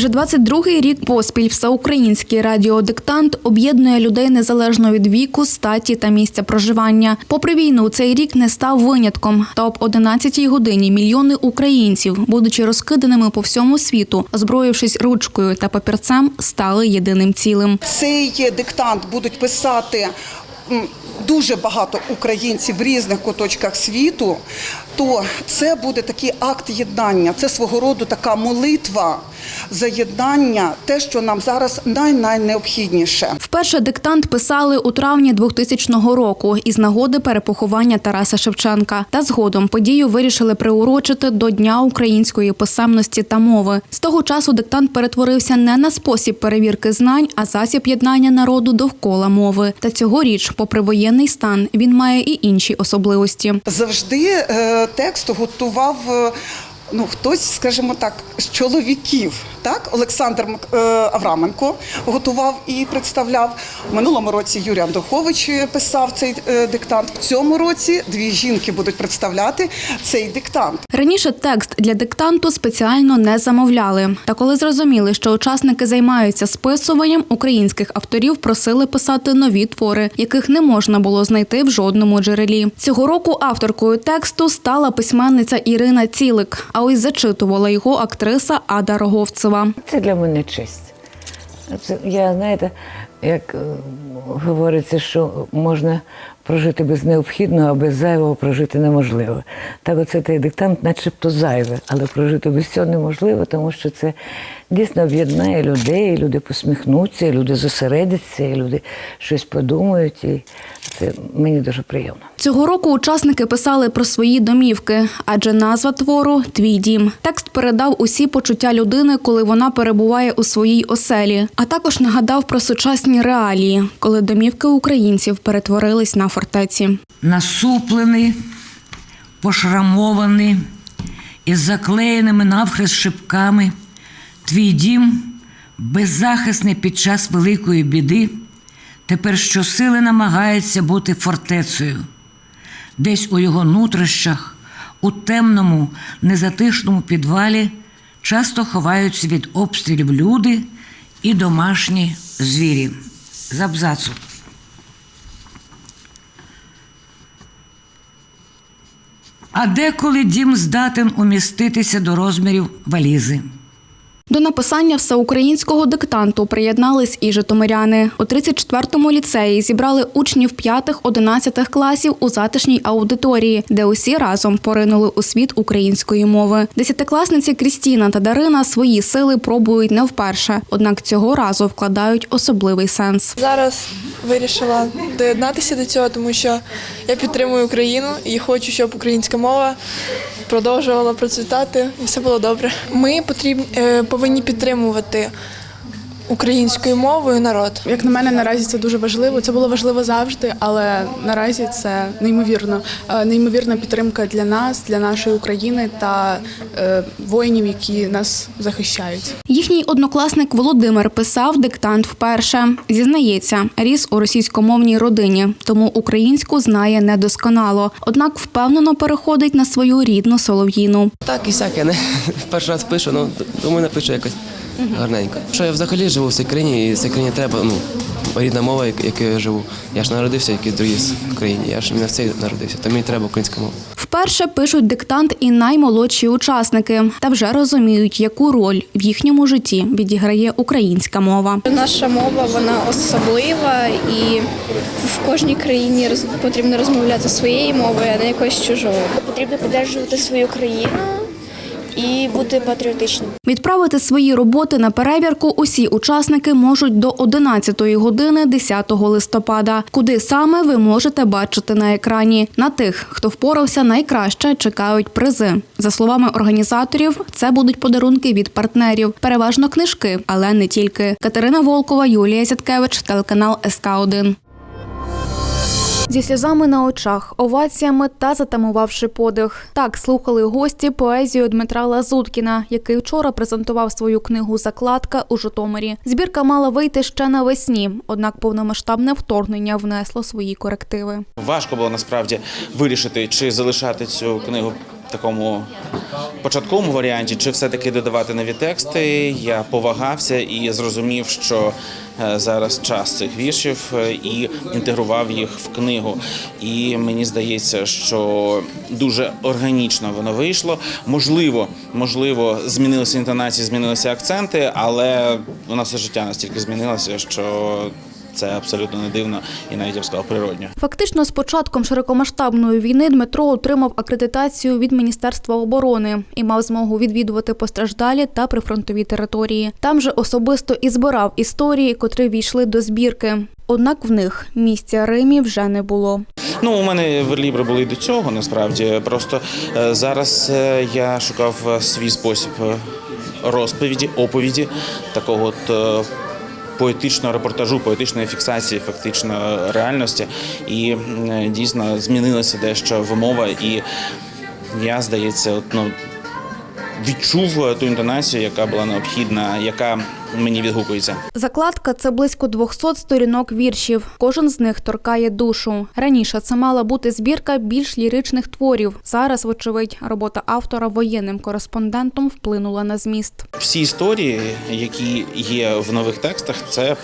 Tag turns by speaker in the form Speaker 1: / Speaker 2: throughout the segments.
Speaker 1: Вже 22-й рік поспіль всеукраїнський радіодиктант об'єднує людей незалежно від віку, статі та місця проживання. Попри війну, цей рік не став винятком. Та об 11-й годині мільйони українців, будучи розкиданими по всьому світу, озброївшись ручкою та папірцем, стали єдиним цілим.
Speaker 2: Цей диктант будуть писати дуже багато українців в різних куточках світу, то це буде такий акт єднання. Це свого роду така молитва за єднання, те, що нам зараз най-найнеобхідніше.
Speaker 1: Вперше диктант писали у травні 2000 року із нагоди перепоховання Тараса Шевченка. Та згодом подію вирішили приурочити до Дня української писемності та мови. З того часу диктант перетворився не на спосіб перевірки знань, а засіб єднання народу довкола мови. Та цьогоріч, попри воєнний стан, він має і інші особливості.
Speaker 2: Завжди е, текст готував. Е, Ну, хтось, скажімо так, з чоловіків, так Олександр е, Авраменко готував і представляв. В минулому році Юрій Андрухович писав цей е, диктант. В цьому році дві жінки будуть представляти цей диктант.
Speaker 1: Раніше текст для диктанту спеціально не замовляли. Та коли зрозуміли, що учасники займаються списуванням, українських авторів просили писати нові твори, яких не можна було знайти в жодному джерелі. Цього року авторкою тексту стала письменниця Ірина Цілик. А ось зачитувала його актриса Ада Роговцева.
Speaker 3: Це для мене честь. Я, знаєте, як е, говориться, що можна прожити без необхідного, а без зайвого прожити неможливо. Так оце той диктант начебто зайве, але прожити без цього неможливо, тому що це дійсно об'єднає людей, люди посміхнуться, люди зосередяться, люди щось подумають. І це мені дуже приємно.
Speaker 1: Цього року учасники писали про свої домівки, адже назва твору Твій дім. Текст передав усі почуття людини, коли вона перебуває у своїй оселі, а також нагадав про сучасні реалії, коли домівки українців перетворились на фортеці.
Speaker 4: насуплений, пошрамований, із заклеєними навхрест шипками, твій дім, беззахисний під час великої біди, тепер щосили намагається бути фортецею. Десь у його нутрощах, у темному, незатишному підвалі часто ховаються від обстрілів люди і домашні звірі. З абзацу. А деколи дім здатен уміститися до розмірів валізи.
Speaker 1: До написання всеукраїнського диктанту приєднались і житомиряни. У 34-му ліцеї зібрали учнів 5-11 класів у затишній аудиторії, де усі разом поринули у світ української мови. Десятикласниці Крістіна та Дарина свої сили пробують не вперше, однак цього разу вкладають особливий сенс.
Speaker 5: Зараз вирішила доєднатися до цього, тому що я підтримую Україну і хочу, щоб українська мова продовжувала процвітати і все було добре. Ми потрібні, е, повинні підтримувати українською мовою народ.
Speaker 6: Як на мене, наразі це дуже важливо. Це було важливо завжди, але наразі це неймовірно. Е, Неймовірна підтримка для нас, для нашої України та е, воїнів, які нас захищають.
Speaker 1: Їхній однокласник Володимир писав диктант вперше. Зізнається, ріс у російськомовній родині, тому українську знає недосконало. Однак впевнено переходить на свою рідну солов'їну.
Speaker 7: Так і всяке. Не перший раз пишу, ну думаю, напишу якось гарненько. Що я взагалі живу в цій країні, і в цій країні треба, ну, рідна мова, як- якою я живу. Я ж народився, як і другі в країні. Я ж не в цій народився, то мені треба українська мова.
Speaker 1: Вперше пишуть диктант і наймолодші учасники, та вже розуміють, яку роль в їхньому житті відіграє українська мова.
Speaker 8: Наша мова вона особлива, і в кожній країні роз- потрібно розмовляти своєю мовою, а не якоюсь чужою. Потрібно підтримувати свою країну і бути патріотичним.
Speaker 1: Відправити свої роботи на перевірку усі учасники можуть до 11 години 10 листопада. Куди саме ви можете бачити на екрані. На тих, хто впорався найкраще, чекають призи. За словами організаторів, це будуть подарунки від партнерів, переважно книжки, але не тільки. Катерина Волкова, Юлія Зяткевич, телеканал СК 1 Зі сльозами на очах, оваціями та затамувавши подих. Так слухали гості поезію Дмитра Лазуткіна, який вчора презентував свою книгу Закладка у Житомирі. Збірка мала вийти ще навесні, однак повномасштабне вторгнення внесло свої корективи.
Speaker 9: Важко було насправді вирішити, чи залишати цю книгу такому початковому варіанті, чи все-таки додавати нові тексти, я повагався і зрозумів, що е, зараз час цих віршів е, і інтегрував їх в книгу. І мені здається, що дуже органічно воно вийшло. Можливо, можливо, змінилися інтонації, змінилися акценти, але у нас все життя настільки змінилося, що це абсолютно не дивно і навіть я б сказав природньо.
Speaker 1: Фактично, з початком широкомасштабної війни Дмитро отримав акредитацію від Міністерства оборони і мав змогу відвідувати постраждалі та прифронтові території. Там же особисто і збирав історії, котрі війшли до збірки. Однак в них місця Римі вже не було.
Speaker 9: Ну, у мене верлібри були і до цього, насправді. Просто е, зараз е, я шукав е, свій спосіб розповіді, оповіді, такого от. Поетичного репортажу, поетичної фіксації фактично реальності, і дійсно змінилася дещо вимова, і я здається, от, ну, відчув ту інтонацію, яка була необхідна, яка мені відгукується.
Speaker 1: Закладка це близько 200 сторінок віршів. Кожен з них торкає душу. Раніше це мала бути збірка більш ліричних творів. Зараз, вочевидь, робота автора воєнним кореспондентом вплинула на зміст.
Speaker 9: Всі історії, які є в нових текстах, це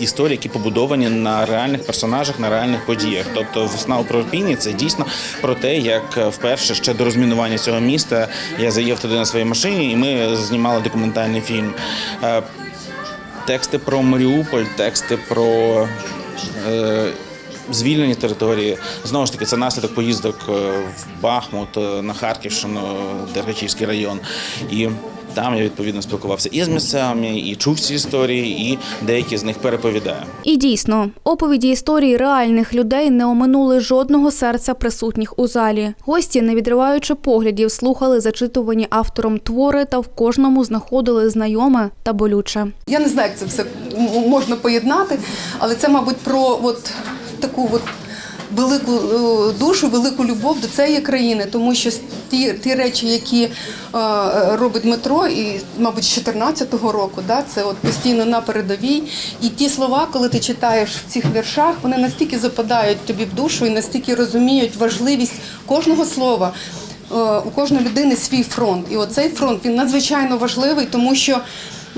Speaker 9: історії, які побудовані на реальних персонажах, на реальних подіях. Тобто весна у Провпіні це дійсно про те, як вперше ще до розмінування цього міста я заїхав туди на своїй машині, і ми знімали документальний фільм. Е, Тексти про Маріуполь, тексти про. е, Звільнені території знову ж таки це наслідок поїздок е, в Бахмут е, на Харківщину, Дергачівський район. І там я відповідно спілкувався і з місцевими, і чув ці історії, і деякі з них переповідаю.
Speaker 1: І дійсно, оповіді історії реальних людей не оминули жодного серця присутніх у залі. Гості, не відриваючи поглядів, слухали зачитувані автором твори та в кожному знаходили знайоме та болюче.
Speaker 10: Я не знаю, як це все можна поєднати, але це, мабуть, про от таку от велику е, душу, велику любов до цієї країни, тому що ті, ті речі, які е, робить Дмитро, і, мабуть, з 14-го року, да, це от постійно на передовій. І ті слова, коли ти читаєш в цих віршах, вони настільки западають тобі в душу і настільки розуміють важливість кожного слова. Е, У кожної людини свій фронт. І оцей фронт він надзвичайно важливий, тому що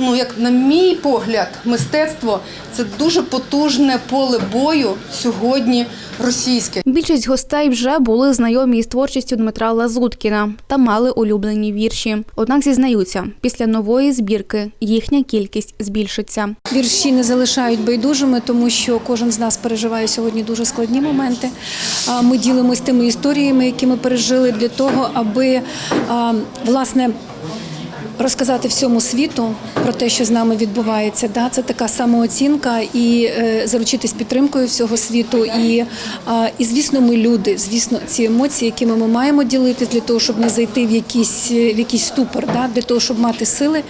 Speaker 10: ну, як на мій погляд, мистецтво це дуже потужне поле бою сьогодні російське.
Speaker 1: Більшість гостей вже були знайомі із творчістю Дмитра Лазуткіна та мали улюблені вірші. Однак зізнаються, після нової збірки їхня кількість збільшиться.
Speaker 11: Вірші не залишають байдужими, тому що кожен з нас переживає сьогодні дуже складні моменти. Ми ділимося тими історіями, які ми пережили для того, аби власне. Розказати всьому світу про те, що з нами відбувається, да, це така самооцінка і е, заручитись підтримкою всього світу. І, і звісно, ми люди. Звісно, ці емоції, якими ми маємо ділитись для того, щоб не зайти в якийсь в якийсь ступор, да, для того, щоб мати сили,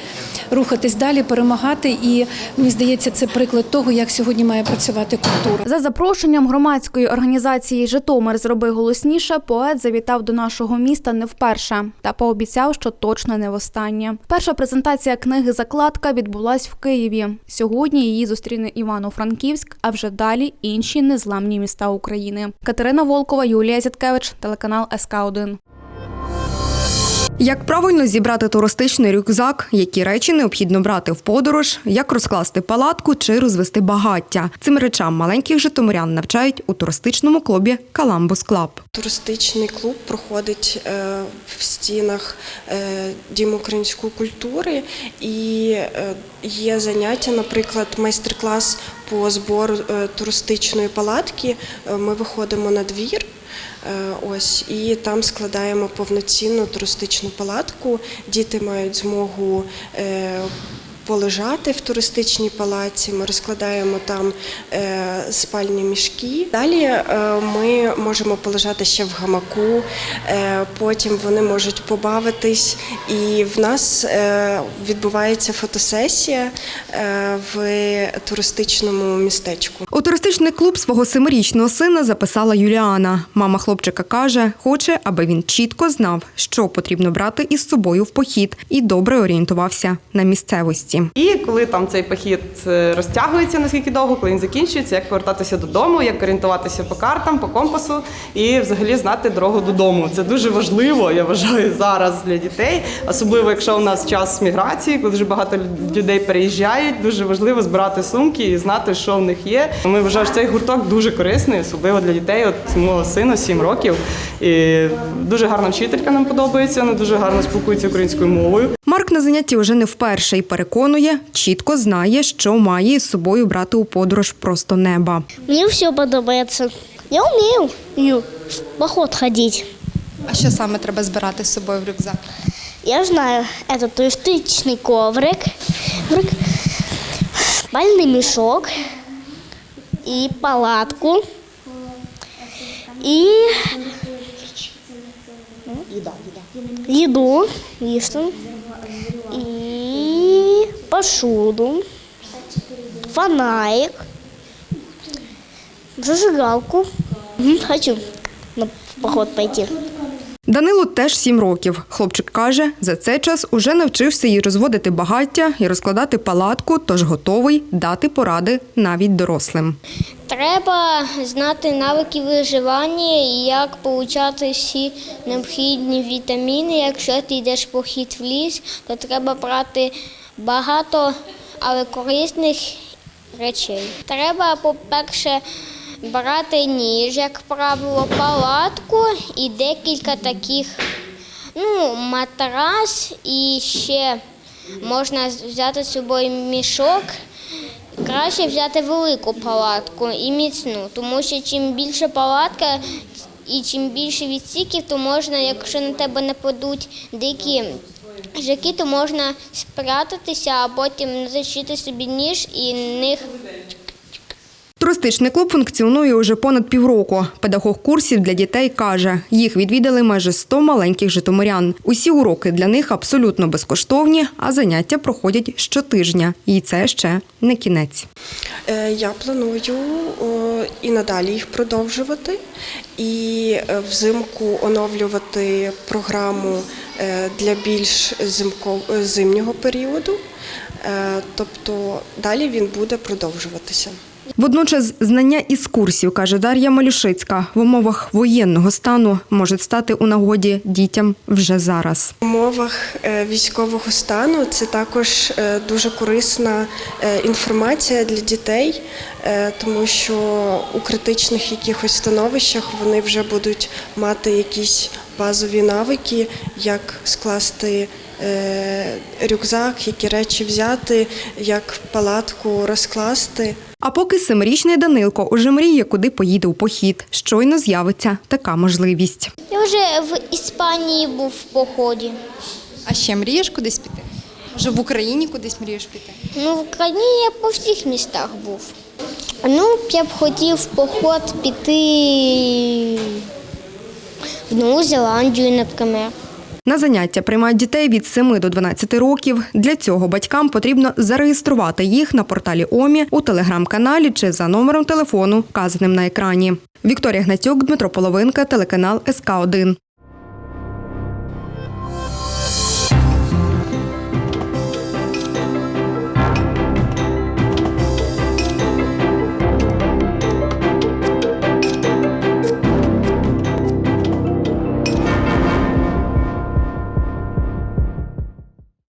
Speaker 11: рухатись далі, перемагати. І мені здається, це приклад того, як сьогодні має працювати культура.
Speaker 1: За запрошенням громадської організації Житомир зроби голосніше. Поет завітав до нашого міста не вперше та пообіцяв, що точно не востаннє. Перша презентація книги Закладка відбулась в Києві. Сьогодні її зустріне Івано-Франківськ, а вже далі інші незламні міста України. Катерина Волкова, Юлія Зяткевич, телеканал СК 1
Speaker 12: Як правильно зібрати туристичний рюкзак, які речі необхідно брати в подорож, як розкласти палатку чи розвести багаття. Цим речам маленьких житомирян навчають у туристичному клубі Каламбус Клаб.
Speaker 13: Туристичний клуб проходить е, в стінах е, Дім української культури і е, є заняття, наприклад, майстер-клас по збору туристичної палатки. Ми виходимо на двір. Е, Ось і там складаємо повноцінну туристичну палатку. Діти мають змогу е, полежати в туристичній палаці. Ми розкладаємо там е, спальні мішки. Далі е, ми можемо полежати ще в гамаку. Е, потім вони можуть побавитись, і в нас відбувається фотосесія в туристичному містечку.
Speaker 12: У туристичний клуб свого семирічного сина записала Юліана. Мама хлопчика каже, хоче, аби він чітко знав, що потрібно брати із собою в похід, і добре орієнтувався на місцевості.
Speaker 14: І коли там цей похід е, розтягується наскільки довго, коли він закінчується, як повертатися додому, як орієнтуватися по картам, по компасу і взагалі знати дорогу додому. Це дуже важливо, я вважаю, зараз для дітей, особливо якщо у нас час міграції, коли дуже багато людей переїжджають. Дуже важливо збирати сумки і знати, що в них є. Ми вважаємо, що цей гурток дуже корисний, особливо для дітей. От мого сина 7 років. І дуже гарна вчителька нам подобається. Вона дуже гарно спілкується українською мовою.
Speaker 12: Марк на занятті вже не вперше і переконує, чітко знає, що має із собою брати у подорож просто неба.
Speaker 8: Мені все подобається. Я вмію Ю, в поход ходити.
Speaker 15: А що саме треба збирати з собою в рюкзак?
Speaker 8: Я знаю, это туристичный коврик, коврик, спальный мешок и палатку. И еду, вишню, и посуду, фонарик, зажигалку. Хочу на поход пойти.
Speaker 12: Данилу теж сім років. Хлопчик каже, за цей час уже навчився і розводити багаття, і розкладати палатку, тож готовий дати поради навіть дорослим.
Speaker 8: Треба знати навики виживання і як отримати всі необхідні вітаміни. Якщо ти йдеш похід в ліс, то треба брати багато, але корисних речей. Треба, по-перше, брати ніж, як правило, палатку і декілька таких ну, матрас і ще можна взяти з собою мішок. Краще взяти велику палатку і міцну, тому що чим більше палатка і чим більше відсіків, то можна, якщо на тебе нападуть дикі жаки, то можна спрятатися, а потім зачити собі ніж і них
Speaker 12: Туристичний клуб функціонує уже понад півроку. Педагог курсів для дітей каже, їх відвідали майже 100 маленьких житомирян. Усі уроки для них абсолютно безкоштовні, а заняття проходять щотижня. І це ще не кінець.
Speaker 13: Е, Я планую і надалі їх продовжувати, і е, взимку оновлювати програму е, для більш зимнього періоду. Тобто далі він буде продовжуватися.
Speaker 12: Водночас знання із курсів, каже Дар'я Малюшицька, в умовах воєнного стану можуть стати у нагоді дітям вже зараз.
Speaker 13: В умовах е, військового стану це також е, дуже корисна е, інформація для дітей, тому що у критичних якихось становищах вони вже будуть мати якісь базові навики, як скласти рюкзак, які речі взяти, як палатку розкласти.
Speaker 12: А поки семирічний Данилко уже мріє, куди поїде у похід. Щойно з'явиться така можливість.
Speaker 8: Я вже в Іспанії був в поході.
Speaker 15: А ще мрієш кудись піти? Може, в Україні кудись мрієш піти?
Speaker 8: Ну, в Україні я по всіх містах був. Ну, я б хотів в поход піти в Нову Зеландію, наприклад.
Speaker 12: На заняття приймають дітей від 7 до 12 років. Для цього батькам потрібно зареєструвати їх на порталі ОМІ у телеграм-каналі чи за номером телефону, вказаним на екрані. Вікторія Гнатюк, Дмитро Половинка, телеканал СК 1